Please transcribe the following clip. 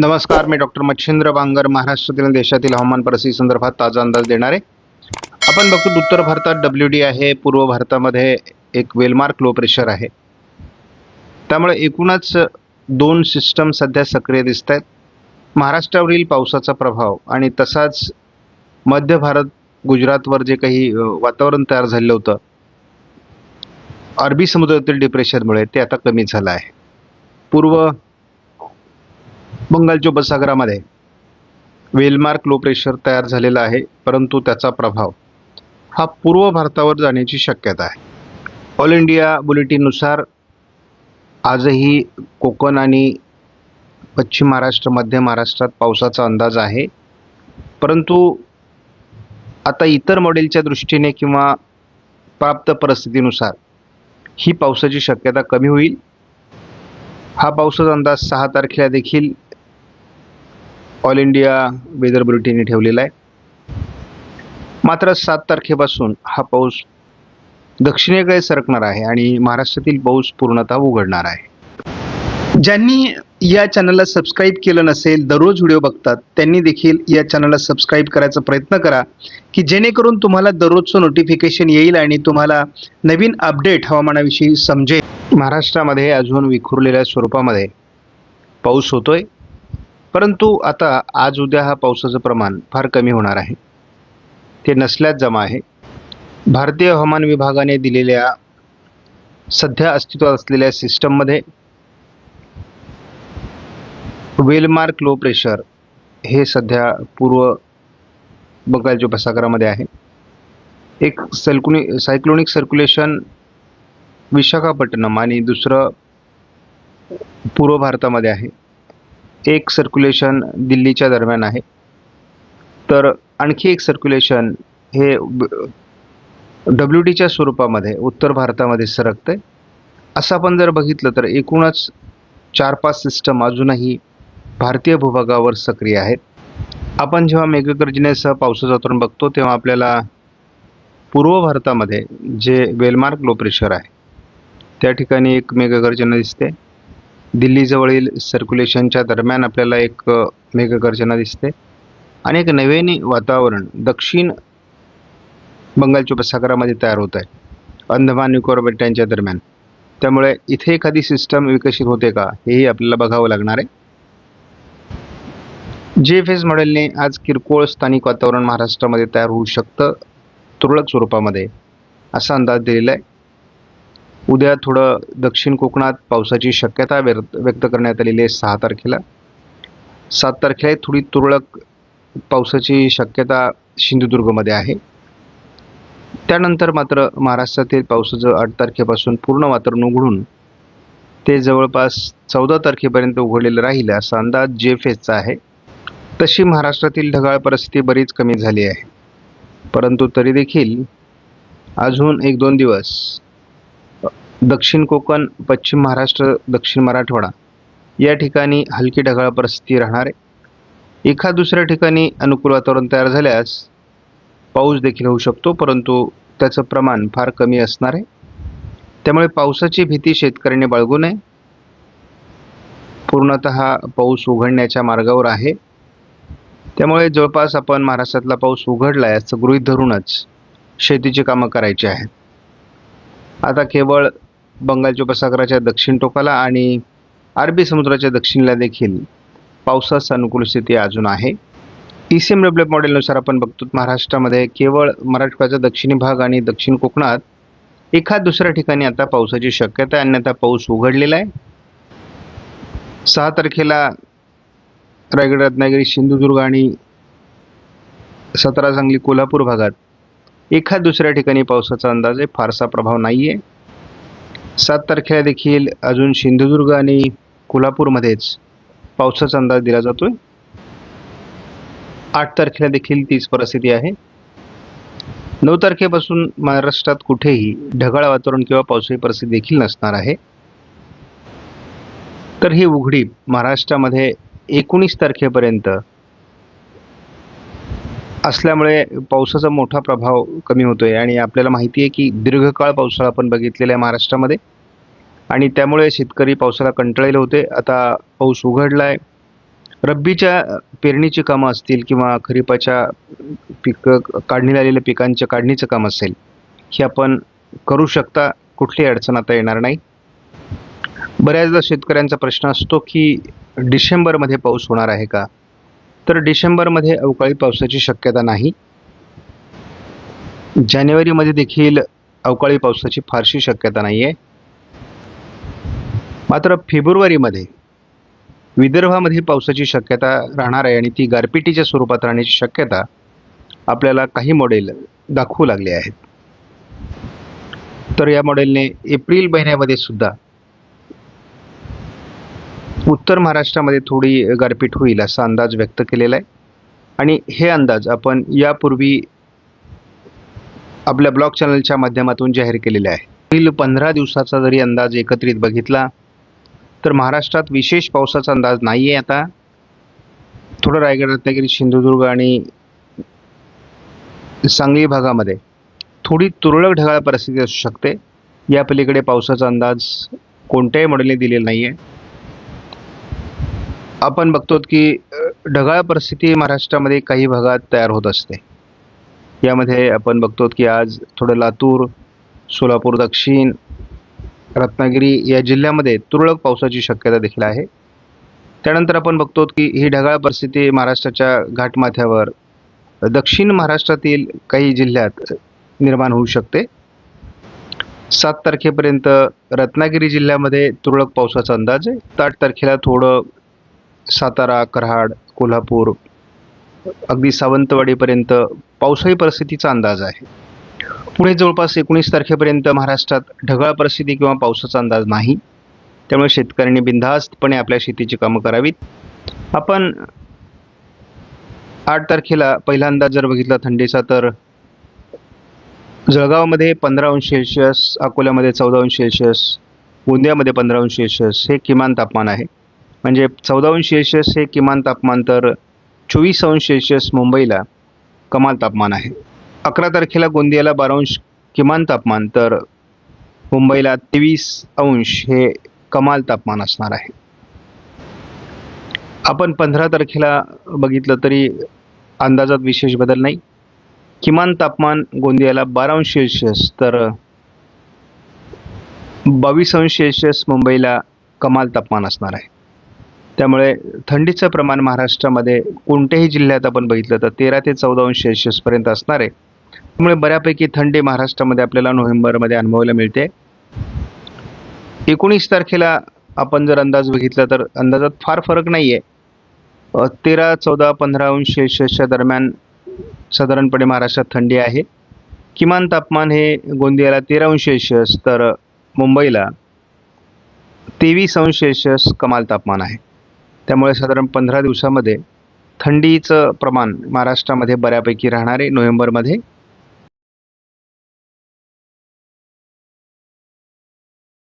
नमस्कार मी डॉक्टर मच्छिंद्र बांगर महाराष्ट्रातील देशातील हवामान परिस्थिती संदर्भात ताजा अंदाज देणार. आहे आपण बघतो उत्तर भारतात डब्ल्यू डी आहे पूर्व भारतामध्ये एक वेलमार्क लो प्रेशर आहे. त्यामुळे एकूणच दोन सिस्टम सध्या सक्रिय दिसत आहेत महाराष्ट्रावरील पावसाचा प्रभाव आणि तसाच मध्य भारत गुजरातवर जे काही वातावरण तयार झालेलं होतं अरबी समुद्रातील डिप्रेशनमुळे ते आता कमी झालं आहे. पूर्व बंगालच्या उपसागरामध्ये वेलमार्क लो प्रेशर तयार झालेला आहे परंतु त्याचा प्रभाव हा पूर्व भारतावर जाण्याची शक्यता आहे. ऑल इंडिया बुलेटिननुसार आजही कोकण आणि पश्चिम महाराष्ट्र मध्य महाराष्ट्रात पावसाचा अंदाज आहे. परंतु आता इतर मॉडेलच्या दृष्टीने किंवा प्राप्त परिस्थितीनुसार ही पावसाची शक्यता कमी होईल. हा पावसाचा अंदाज सहा तारखेला देखील ऑल इंडिया वेदर बुलेटिनने ठेवलेला आहे. मात्र सात तारखेपासून हा पाऊस दक्षिणेकडे सरकणार आहे आणि महाराष्ट्रातील पाऊस पूर्णतः उघडणार आहे. ज्यांनी या चॅनलला सबस्क्राईब केलं नसेल दररोज व्हिडिओ बघतात त्यांनी देखील या चॅनलला सबस्क्राईब करायचा प्रयत्न करा की जेणेकरून तुम्हाला दररोजचं नोटिफिकेशन येईल आणि तुम्हाला नवीन अपडेट हवामानाविषयी समजेल. महाराष्ट्रामध्ये अजून विखुरलेल्या स्वरूपामध्ये पाऊस होतोय. परंतु आता आज उद्या हा पावसाचं प्रमाण फार कमी होणार आहे. ते नसल्यात जमा आहे. भारतीय हवामान विभागाने दिलेल्या सध्या अस्तित्वात असलेल्या सिस्टममध्ये वेलमार्क लो प्रेशर हे सध्या पूर्व बंगालच्या उपसागरामध्ये आहे. एक सलकुनी सायक्लोनिक सर्क्युलेशन विशाखापट्टणम आणि दुसरं पूर्व भारतामध्ये आहे. एक सर्क्युलेशन दिल्लीच्या दरम्यान आहे. तर आणखी एक सर्क्युलेशन हे डब्ल्यू डीच्या स्वरूपामध्ये उत्तर भारतामध्ये सरकतं आहे असं आपण जर बघितलं तर एकूणच चार पाच सिस्टम अजूनही भारतीय भूभागावर सक्रिय आहेत. आपण जेव्हा मेघगर्जनेसह पावसाचं वातावरण बघतो तेव्हा आपल्याला पूर्व भारतामध्ये जे वेलमार्क लो प्रेशर आहे त्या ठिकाणी एक मेघगर्जना दिसते. दिल्लीजवळील सर्क्युलेशनच्या दरम्यान आपल्याला एक मेघगर्जना दिसते आणि एक नवीन वातावरण दक्षिण बंगालच्या उपसागरामध्ये तयार होत आहे. अंदमान निकोबार बेटांच्या दरम्यान. त्यामुळे इथे एखादी सिस्टम विकसित होते का हेही आपल्याला बघावं लागणार आहे. जे एफ एस मॉडेलने आज किरकोळ स्थानिक वातावरण महाराष्ट्रामध्ये तयार होऊ शकतं तुरळक स्वरूपामध्ये असा अंदाज दिलेला आहे. उद्या थोडं दक्षिण कोकणात पावसाची शक्यता व्यक्त व्यक्त करण्यात आलेली आहे सहा तारखेला. सात तारखेला थोडी तुरळक पावसाची शक्यता सिंधुदुर्गमध्ये आहे. त्यानंतर मात्र महाराष्ट्रातील पावसाचं आठ तारखेपासून पूर्ण वातावरण उघडून ते जवळपास चौदा तारखेपर्यंत उघडलेलं राहील असा अंदाज जे एफ आहे. तशी महाराष्ट्रातील ढगाळ परिस्थिती बरीच कमी झाली आहे. परंतु तरी देखील अजून एक दोन दिवस दक्षिण कोकण पश्चिम महाराष्ट्र दक्षिण मराठवाडा. या ठिकाणी हलकी ढगाळ परिस्थिती राहणार. आहे एखाद दुसऱ्या ठिकाणी अनुकूल वातावरण तयार झाल्यास पाऊस देखील होऊ शकतो परंतु त्याचं प्रमाण फार कमी असणार. आहे त्यामुळे पावसाची भीती शेतकऱ्यांनी बाळगू नये. पूर्णत पाऊस उघडण्याच्या मार्गावर आहे. त्यामुळे जवळपास आपण महाराष्ट्रातला पाऊस उघडला आहे असं गृहीत धरूनच शेतीची कामं करायची आहेत. आता केवळ बंगालच्या उपसागराच्या दक्षिण टोकाला आणि अरबी समुद्राच्या दक्षिणला देखील पावसास अनुकूल स्थिती अजून आहे. ई सी एम डब्ल्यू मॉडेलनुसार आपण बघतो महाराष्ट्रामध्ये केवळ मराठवाड्याचा दक्षिणी भाग आणि दक्षिण कोकणात एखाद दुसऱ्या ठिकाणी आता पावसाची शक्यता आहे अन्यथा पाऊस उघडलेला आहे. सहा तारखेला रायगड रत्नागिरी सिंधुदुर्ग आणि सतरा सांगली कोल्हापूर भागात एखाद दुसऱ्या ठिकाणी पावसाचा अंदाज आहे फारसा प्रभाव नाही आहे सात तारखेला देखील अजून सिंधुदुर्ग आणि कोल्हापूरमध्येच पावसाचा अंदाज दिला जातो आहे आठ तारखेला देखील तीच परिस्थिती आहे. नऊ तारखेपासून महाराष्ट्रात कुठेही ढगाळ वातावरण किंवा पावसाळी परिस्थिती देखील नसणार आहे. तर ही उघडी महाराष्ट्रामध्ये एकोणीस तारखेपर्यंत असल्यामुळे पावसाचा मोठा प्रभाव कमी होतोय. आणि आपल्याला माहिती आहे की दीर्घकाळ पावसाळा आपण बघितलेला आहे महाराष्ट्रामध्ये. आणि त्यामुळे शेतकरी पावसाला कंटाळलेले होते. आता पाऊस उघडला आहे रब्बीच्या पेरणीची कामं असतील किंवा खरीपाच्या पिकं काढणीला आलेल्या पिकांच्या काढणीचं काम असेल हे आपण करू शकता. कुठलीही अडचण आता येणार नाही. बऱ्याचदा शेतकऱ्यांचा प्रश्न असतो की डिसेंबरमध्ये पाऊस होणार आहे का? तर डिसेंबरमध्ये अवकाळी पावसाची शक्यता नाही. जानेवारीमध्ये देखील अवकाळी पावसाची फारशी शक्यता नाही आहे मात्र फेब्रुवारीमध्ये विदर्भामध्ये पावसाची शक्यता राहणार आहे आणि ती गारपिटीच्या स्वरूपात राहण्याची शक्यता आपल्याला काही मॉडेल दाखवू लागले आहेत. तर या मॉडेलने एप्रिल महिन्यामध्ये सुद्धा उत्तर महाराष्ट्रामध्ये थोडी गारपीट होईल असा अंदाज व्यक्त केलेला आहे. आणि हे अंदाज आपण यापूर्वी आपल्या ब्लॉग चॅनलच्या माध्यमातून जाहीर केलेले आहे. पुढील पंधरा दिवसाचा जरी अंदाज एकत्रित बघितला तर महाराष्ट्रात विशेष पावसाचा अंदाज नाही आहे आता. थोडं रायगड रत्नागिरी सिंधुदुर्ग आणि सांगली भागामध्ये थोडी तुरळक ढगाळ परिस्थिती असू शकते. या पलीकडे पावसाचा अंदाज कोणत्याही मॉडेलने दिलेला नाही आहे आपण बघतो की ढगाळ परिस्थिती महाराष्ट्रामध्ये काही भागात तयार होत असते. यामध्ये आपण बघतो की आज थोडं लातूर सोलापूर दक्षिण रत्नागिरी या जिल्ह्यामध्ये तुरळक पावसाची शक्यता देखील आहे. त्यानंतर आपण बघतो की ही ढगाळ परिस्थिती महाराष्ट्राच्या घाटमाथ्यावर दक्षिण महाराष्ट्रातील काही जिल्ह्यात निर्माण होऊ शकते. सात तारखेपर्यंत रत्नागिरी जिल्ह्यामध्ये तुरळक पावसाचा अंदाज आहे. आठ तारखेला थोडं सातारा कराड कोल्हापूर अगदी सावंतवाडीपर्यंत पावसाळी परिस्थितीचा अंदाज आहे. पुढे जवळपास एकोणीस तारखेपर्यंत महाराष्ट्रात ढगाळ परिस्थिती किंवा पावसाचा अंदाज नाही. त्यामुळे शेतकऱ्यांनी बिनधास्तपणे आपल्या शेतीची कामं करावीत. आपण आठ तारखेला पहिला अंदाज जर बघितला थंडीचा तर जळगावमध्ये पंधरा अंश सेल्शियस अकोल्यामध्ये चौदा अंश सेल्शियस गोंदियामध्ये पंधरा अंश सेल्शियस हे किमान तापमान आहे. म्हणजे चौदा अंश सेल्शियस हे किमान तापमान तर चोवीस अंश सेल्शियस मुंबईला कमाल तापमान आहे. अकरा तारखेला गोंदियाला बारा अंश किमान तापमान तर मुंबईला तेवीस अंश हे कमाल तापमान असणार आहे. आपण पंधरा तारखेला बघितलं तरी अंदाजात विशेष बदल नाही. किमान तापमान गोंदियाला बारा अंश सेल्शियस तर बावीस अंश सेल्शियस मुंबईला कमाल तापमान असणार आहे. त्यामुळे थंडीचं प्रमाण महाराष्ट्रामध्ये कोणत्याही जिल्ह्यात आपण बघितलं तर तेरा ते चौदा अंश सेल्शियसपर्यंत असणार आहे. त्यामुळे बऱ्यापैकी थंडी महाराष्ट्रामध्ये आपल्याला नोव्हेंबरमध्ये अनुभवायला मिळते. एकोणीस तारखेला आपण जर अंदाज बघितला तर अंदाजात फार फरक नाही आहे तेरा चौदा पंधरा अंश सेल्शियसच्या दरम्यान साधारणपणे महाराष्ट्रात थंडी आहे. किमान तापमान हे गोंदियाला तेरा अंश सेल्शियस तर मुंबईला तेवीस अंश सेल्शियस कमाल तापमान आहे. त्यामुळे साधारण पंधरा दिवसामध्ये थंडीचं प्रमाण महाराष्ट्रामध्ये बऱ्यापैकी राहणार आहे नोव्हेंबरमध्ये